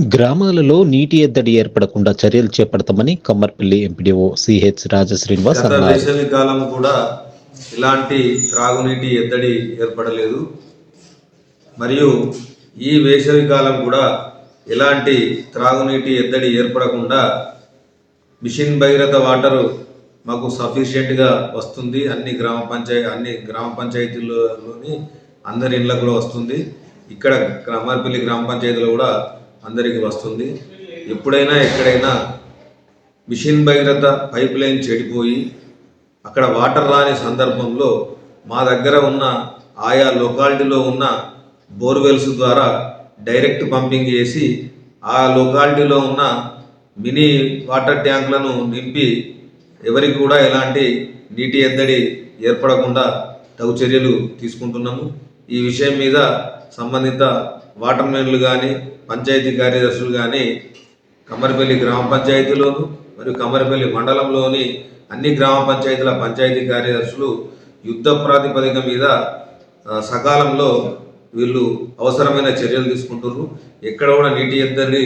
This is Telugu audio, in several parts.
గ్రామాలలో నీటి ఎద్దడి ఏర్పడకుండా చర్యలు చేపడతామని కమ్మర్పల్లి ఎంపీడీఓ సిహెచ్ రాజశ్రీనివాస్ అన్నారు. కాలం కూడా ఇలాంటి త్రాగునీటి ఎద్దడి ఏర్పడలేదు. మరియు ఈ వేసవి కాలం కూడా ఎలాంటి త్రాగునీటి ఎద్దడి ఏర్పడకుండా మిషన్ భగీరథ వాటర్ మాకు సఫిషియెంట్గా వస్తుంది. అన్ని గ్రామ పంచాయతీ అన్ని గ్రామ పంచాయతీల్లోని అందరి ఇళ్ళకు కూడా వస్తుంది. ఇక్కడ గ్రామార్పల్లి గ్రామ పంచాయతీలో కూడా అందరికీ వస్తుంది. ఎప్పుడైనా ఎక్కడైనా మిషన్ భగీరథ పైప్ లైన్ చెడిపోయి అక్కడ వాటర్ రాని సందర్భంలో మా దగ్గర ఉన్న ఆయా లొకాలిటీలో ఉన్న బోర్వెల్స్ ద్వారా డైరెక్ట్ పంపింగ్ చేసి ఆ లొకాలిటీలో ఉన్న మినీ వాటర్ ట్యాంకులను నింపి ఎవరికి కూడా ఎలాంటి నీటి ఎద్దడి ఏర్పడకుండా తగు చర్యలు తీసుకుంటున్నాము. ఈ విషయం మీద సంబంధిత వాటర్ మెన్లు కానీ పంచాయతీ కార్యదర్శులు కానీ కమ్మరిపల్లి గ్రామ పంచాయతీలోను మరియు కమ్మరిపల్లి మండలంలోని అన్ని గ్రామ పంచాయతీల పంచాయతీ కార్యదర్శులు యుద్ధ ప్రాతిపదిక మీద సకాలంలో వీళ్ళు అవసరమైన చర్యలు తీసుకుంటున్నారు ఎక్కడ కూడా నీటి ఎద్దడి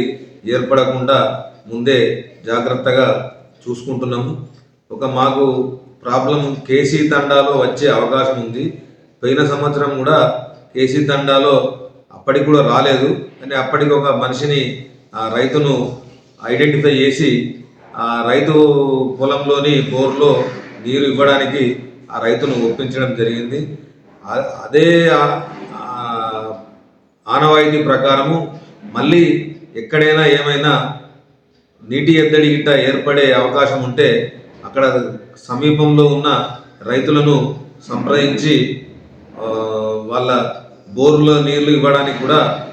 ఏర్పడకుండా ముందే జాగ్రత్తగా చూసుకుంటున్నాము. ఒక మాకు ప్రాబ్లం కేసీ తండాలో వచ్చే అవకాశం ఉంది. పోయిన సంవత్సరం కూడా కేసీ తండాలో అప్పటికి కూడా రాలేదు. కానీ అప్పటికి ఒక మనిషిని ఆ రైతును ఐడెంటిఫై చేసి ఆ రైతు పొలంలోని బోర్లో నీరు ఇవ్వడానికి ఆ రైతును ఒప్పించడం జరిగింది. అదే ఆనవాయితీ ప్రకారము మళ్ళీ ఎక్కడైనా ఏమైనా నీటి ఎద్దడి గిట్ట ఏర్పడే అవకాశం ఉంటే అక్కడ సమీపంలో ఉన్న రైతులను సంప్రదించి వాళ్ళ బోర్లో నీళ్ళు ఇవ్వడానికి కూడా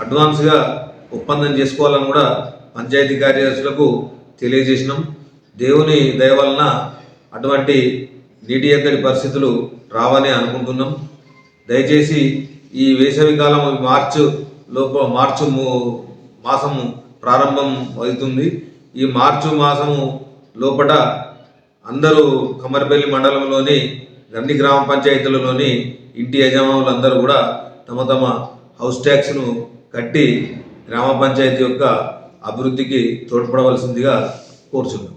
అడ్వాన్స్గా ఒప్పందం చేసుకోవాలని కూడా పంచాయతీ కార్యదర్శులకు తెలియజేసినాం. దేవుని దయ వలన అటువంటి నీటి ఎద్దడి పరిస్థితులు రావని అనుకుంటున్నాం. దయచేసి ఈ వేసవి కాలం మార్చు లోప మార్చు మాసము ప్రారంభం అవుతుంది. ఈ మార్చు మాసము లోపట అందరూ కమ్మరిపల్లి మండలంలోని అన్ని గ్రామ పంచాయతీలలోని ఇంటి యజమానులందరూ కూడా తమ తమ హౌస్ ట్యాక్స్ను కట్టి గ్రామ పంచాయతీ యొక్క అభివృద్ధికి తోడ్పడవలసిందిగా కోరుచున్నాం.